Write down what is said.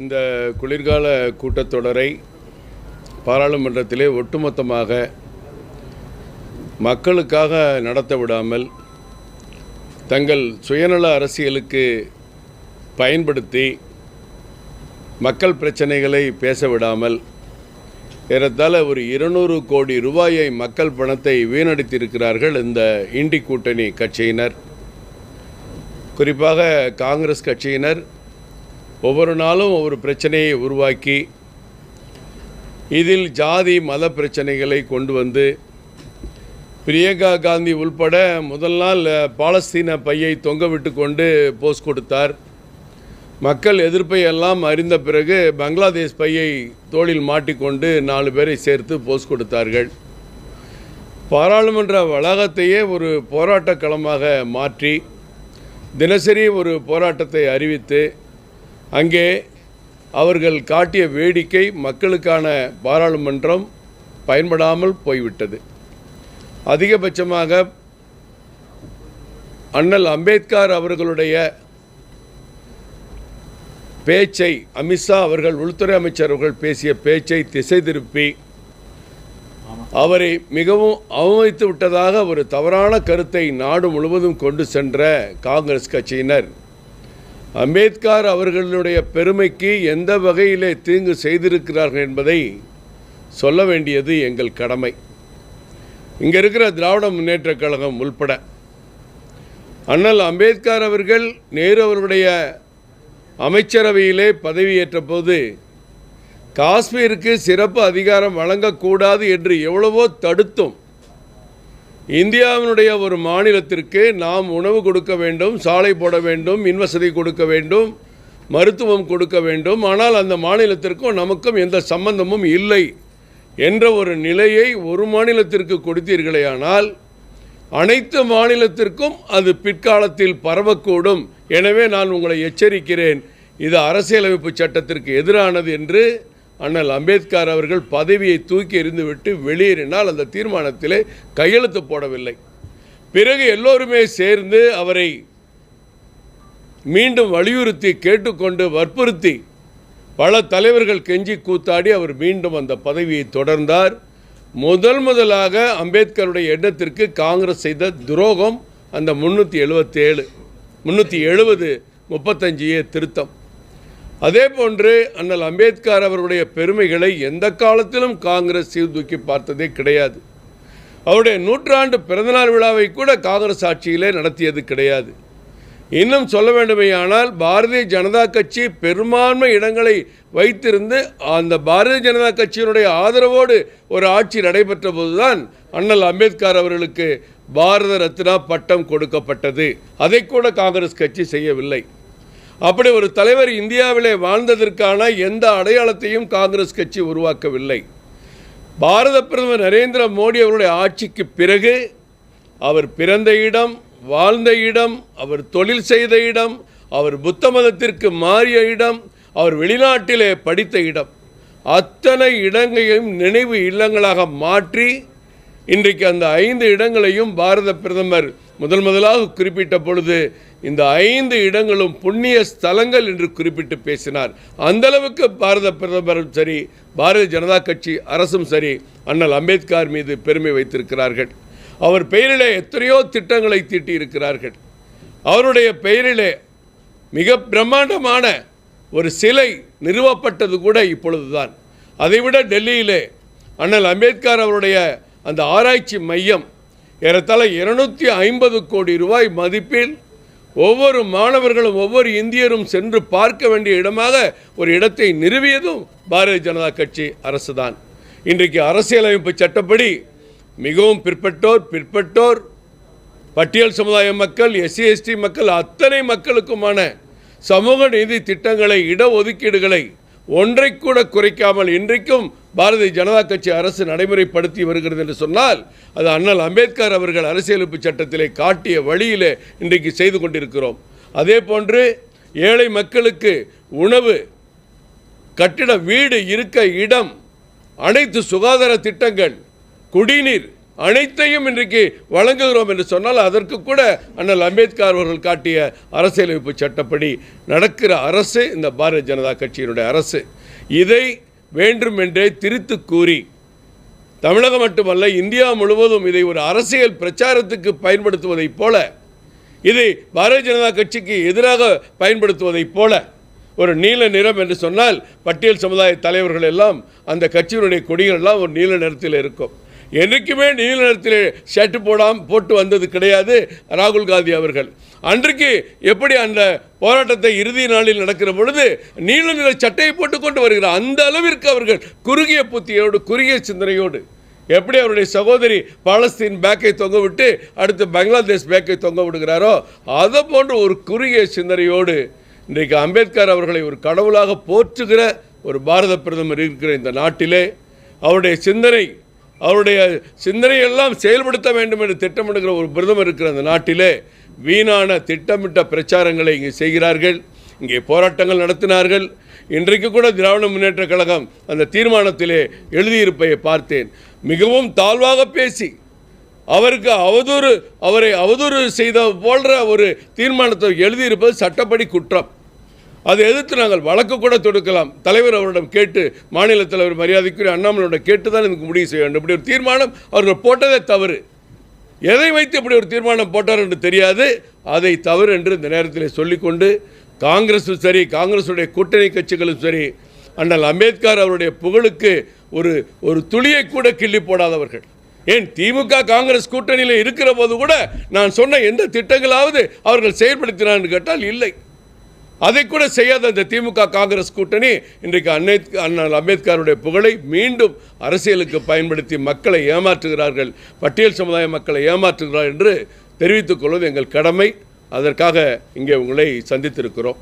இந்த குளிர்கால கூட்டத்தொடரை பாராளுமன்றத்திலே ஒட்டுமொத்தமாக மக்களுக்காக நடத்த விடாமல் தங்கள் சுயநல அரசியலுக்கு பயன்படுத்தி மக்கள் பிரச்சனைகளை பேச விடாமல் ஏறத்தாழ ஒரு இருநூறு கோடி ரூபாயை மக்கள் பணத்தை வீணடித்திருக்கிறார்கள் இந்த இண்டி கூட்டணி கட்சியினர். குறிப்பாக காங்கிரஸ் கட்சியினர் ஒவ்வொரு நாளும் ஒவ்வொரு பிரச்சனையை உருவாக்கி இதில் ஜாதி மத பிரச்சனைகளை கொண்டு வந்து பிரியங்கா காந்தி உள்பட முதல் நாள் பாலஸ்தீன பையை தொங்க விட்டு கொண்டு போஸ் கொடுத்தார். மக்கள் எதிர்ப்பை எல்லாம் அறிந்த பிறகு பங்களாதேஷ் பையை தோளில் மாட்டிக்கொண்டு நாலு பேரை சேர்த்து போஸ் கொடுத்தார்கள். பாராளுமன்ற வளாகத்தையே ஒரு போராட்ட களமாக மாற்றி தினசரி ஒரு போராட்டத்தை அறிவித்து அங்கே அவர்கள் காட்டிய வேடிக்கை மக்களுக்கான பாராளுமன்றம் பயன்படாமல் போய்விட்டது. அதிகபட்சமாக அண்ணல் அம்பேத்கர் அவர்களுடைய பேச்சை அமித்ஷா அவர்கள் உள்துறை அமைச்சர் அவர்கள் பேசிய பேச்சை திசை திருப்பி அவரை மிகவும் அவமதித்து விட்டதாக ஒரு தவறான கருத்தை நாடு முழுவதும் கொண்டு சென்ற காங்கிரஸ் கட்சியினர். அம்பேத்கர் அவர்களுடைய பெருமைக்கு எந்த வகையிலே தீங்கு செய்திருக்கிறார்கள் என்பதை சொல்ல வேண்டியது எங்கள் கடமை. இங்கே இருக்கிற திராவிட முன்னேற்றக் கழகம் உள்பட அண்ணல் அம்பேத்கர் அவர்கள் நேரு அவர்களுடைய அமைச்சரவையிலே பதவியேற்ற போது காஷ்மீருக்கு சிறப்பு அதிகாரம் வழங்கக்கூடாது என்று எவ்வளவோ தடுத்தும் இந்தியாவினுடைய ஒரு மாநிலத்திற்கு நாம் உணவு கொடுக்க வேண்டும் சாலை போட வேண்டும் மின்வசதி கொடுக்க வேண்டும் மருத்துவம் கொடுக்க வேண்டும். ஆனால் அந்த மாநிலத்திற்கும் நமக்கும் எந்த சம்பந்தமும் இல்லை என்ற ஒரு நிலையை ஒரு மாநிலத்திற்கு கொடுத்தீர்களேயானால் அனைத்து மாநிலத்திற்கும் அது பிற்காலத்தில் பரவக்கூடும். எனவே நான் உங்களை எச்சரிக்கிறேன் இது அரசியலமைப்பு சட்டத்திற்கு எதிரானது என்று அண்ணல் அம்பேத்கர் அவர்கள் பதவியை தூக்கி எறிந்துவிட்டு வெளியேறினால் அந்த தீர்மானத்திலே கையெழுத்து போடவில்லை. பிறகு எல்லோருமே சேர்ந்து அவரை மீண்டும் வலியுறுத்தி கேட்டுக்கொண்டு வற்புறுத்தி பல தலைவர்கள் கெஞ்சி கூத்தாடி அவர் மீண்டும் அந்த பதவியை தொடர்ந்தார். முதல் முதலாக அம்பேத்கருடைய எண்ணத்திற்கு காங்கிரஸ் செய்த துரோகம் அந்த முந்நூற்றி எழுபத்தேழு முந்நூற்றி எழுபது முப்பத்தஞ்சு ஏ திருத்தம். அதே போன்று அண்ணல் அம்பேத்கர் அவருடைய பெருமைகளை எந்த காலத்திலும் காங்கிரஸ் சீர்தூக்கி பார்த்ததே கிடையாது. அவருடைய நூற்றாண்டு பிறந்தநாள் விழாவை கூட காங்கிரஸ் ஆட்சியிலே நடத்தியது கிடையாது. இன்னும் சொல்ல வேண்டுமையானால் பாரதிய ஜனதா கட்சி பெரும்பான்மை இடங்களை வைத்திருந்து அந்த பாரதிய ஜனதா கட்சியினுடைய ஆதரவோடு ஒரு ஆட்சி நடைபெற்ற போதுதான் அண்ணல் அம்பேத்கர் அவர்களுக்கு பாரத ரத்னா பட்டம் கொடுக்கப்பட்டது. அதை கூட காங்கிரஸ் கட்சி செய்யவில்லை. அப்படி ஒரு தலைவர் இந்தியாவிலே வாழ்ந்ததற்கான எந்த அடையாளத்தையும் காங்கிரஸ் கட்சி உருவாக்கவில்லை. பாரத பிரதமர் நரேந்திர மோடி அவருடைய ஆட்சிக்கு பிறகு அவர் பிறந்த இடம் வாழ்ந்த இடம் அவர் தொழில் செய்த இடம் அவர் புத்த மதத்திற்கு மாறிய இடம் அவர் வெளிநாட்டிலே படித்த இடம். அத்தனை இடங்களையும் நினைவு இல்லங்களாக மாற்றி இன்றைக்கு அந்த ஐந்து இடங்களையும் பாரத பிரதமர் முதல் முதலாக குறிப்பிட்ட பொழுது இந்த ஐந்து இடங்களும் புண்ணிய ஸ்தலங்கள் என்று குறிப்பிட்டு பேசினார். அந்த அளவுக்கு பாரத பிரதமரும் சரி பாரதிய ஜனதா கட்சி அரசும் சரி அண்ணல் அம்பேத்கர் மீது பெருமை வைத்திருக்கிறார்கள். அவர் பெயரிலே எத்தனையோ திட்டங்களை தீட்டியிருக்கிறார்கள். அவருடைய பெயரிலே மிக பிரம்மாண்டமான ஒரு சிலை நிறுவப்பட்டது கூட இப்பொழுதுதான். அதைவிட டெல்லியிலே அண்ணல் அம்பேத்கர் அவருடைய அந்த ஆராய்ச்சி மையம் ஏறத்தாழ இருநூத்தி ஐம்பது கோடி ரூபாய் மதிப்பில் ஒவ்வொரு மாணவர்களும் ஒவ்வொரு இந்தியரும் சென்று பார்க்க வேண்டிய இடமாக ஒரு இடத்தை நிறுவியதும் பாரதிய ஜனதா கட்சி அரசு தான் இன்றைக்கு அரசியலமைப்பு சட்டப்படி மிகவும் பிற்பட்டோர் பிற்பட்டோர் பட்டியல் சமுதாய மக்கள் எஸ்சி எஸ்டி மக்கள் அத்தனை மக்களுக்குமான சமூக நீதி திட்டங்களை இடஒதுக்கீடுகளை ஒன்றை கூட குறைக்காமல் இன்றைக்கும் பாரதிய ஜனதா கட்சி அரசு நடைமுறைப்படுத்தி வருகிறது என்று சொன்னால் அது அண்ணல் அம்பேத்கர் அவர்கள் அரசியலமைப்பு சட்டத்திலே காட்டிய வழியிலே இன்றைக்கு செய்து கொண்டிருக்கிறோம். அதே போன்று ஏழை மக்களுக்கு உணவு கட்டிட வீடு இருக்க இடம் அனைத்து சுகாதார திட்டங்கள் குடிநீர் அனைத்தையும் இன்றைக்கு வழங்குகிறோம் என்று சொன்னால் அதற்கு கூட அண்ணல் அம்பேத்கர் அவர்கள் காட்டிய அரசியலமைப்பு சட்டப்படி நடக்கிற அரசு இந்த பாரதிய ஜனதா கட்சியினுடைய அரசு. இதை வேண்டுமென்றே திரித்து கூறி தமிழகம் மட்டுமல்ல இந்தியா முழுவதும் இதை ஒரு அரசியல் பிரச்சாரத்துக்கு பயன்படுத்துவதைப் போல இதை பாரதிய ஜனதா கட்சிக்கு எதிராக பயன்படுத்துவதைப் போல ஒரு நீல நிறம் என்று சொன்னால் பட்டியல் சமுதாய தலைவர்கள் எல்லாம் அந்த கட்சியினுடைய கொடிகள் எல்லாம் ஒரு நீல நிறத்தில் இருக்கும். என்றைக்குமே நீல நிறத்தில் ஷர்ட் போடாம போட்டு வந்தது கிடையாது ராகுல் காந்தி அவர்கள். அன்றைக்கு எப்படி அந்த போராட்டத்தை இறுதி நாளில் நடக்கிற பொழுது நீல நிற சட்டையை போட்டு கொண்டு வருகிறார். அந்த அளவிற்கு அவர்கள் குறுகிய புத்தியோடு குறுகிய சிந்தனையோடு எப்படி அவருடைய சகோதரி பாலஸ்தீன் பேக்கை தொங்க விட்டு அடுத்து பங்களாதேஷ் பேக்கை தொங்க விடுகிறாரோ அதை போன்ற ஒரு குறுகிய சிந்தனையோடு இன்றைக்கு அம்பேத்கர் அவர்களை ஒரு கடவுளாக போற்றுகிற ஒரு பாரத பிரதமர் இருக்கிற இந்த நாட்டிலே அவருடைய சிந்தனை அவருடைய சிந்தனையெல்லாம் செயல்படுத்த வேண்டும் என்று திட்டமிடுகிற ஒரு பிரதமர் இருக்கிற அந்த நாட்டிலே வீணான திட்டமிட்ட பிரச்சாரங்களை இங்கே செய்கிறார்கள். இங்கே போராட்டங்கள் நடத்தினார்கள். இன்றைக்கு கூட திராவிட முன்னேற்றக் கழகம் அந்த தீர்மானத்திலே எழுதியிருப்பதை பார்த்தேன். மிகவும் தாழ்வாக பேசி அவருக்கு அவதூறு அவரை அவதூறு செய்த போன்ற ஒரு தீர்மானத்தை எழுதியிருப்பது சட்டப்படி குற்றம். அதை எதிர்த்து நாங்கள் வழக்கு கூட தொடுக்கலாம். தலைவர் அவரிடம் கேட்டு மாநில தலைவர் மரியாதைக்குரிய அண்ணாமலையோட கேட்டு தான் இதுக்கு முடிவு செய்ய வேண்டும். இப்படி ஒரு தீர்மானம் அவர்கள் போட்டதே தவறு. எதை வைத்து இப்படி ஒரு தீர்மானம் போட்டார் என்று தெரியாது. அதை தவறு என்று இந்த நேரத்தில் சொல்லிக்கொண்டு காங்கிரஸும் சரி காங்கிரஸுடைய கூட்டணி கட்சிகளும் சரி அண்ணல் அம்பேத்கர் அவருடைய புகழுக்கு ஒரு ஒரு துளியை கூட கிள்ளி போடாதவர்கள். ஏன் திமுக காங்கிரஸ் கூட்டணியில் இருக்கிற போது கூட நான் சொன்ன எந்த திட்டங்களாவது அவர்கள் செயல்படுத்தினான்னு கேட்டால் இல்லை. அதை கூட செய்யாத அந்த திமுக காங்கிரஸ் கூட்டணி இன்றைக்கு அன்னை அண்ணல் அம்பேத்கருடைய புகழை மீண்டும் அரசியலுக்கு பயன்படுத்தி மக்களை ஏமாற்றுகிறார்கள் பட்டியல் சமுதாய மக்களை ஏமாற்றுகிறார்கள் என்று தெரிவித்துக் கொள்வது எங்கள் கடமை. அதற்காக இங்கே உங்களை சந்தித்திருக்கிறோம்.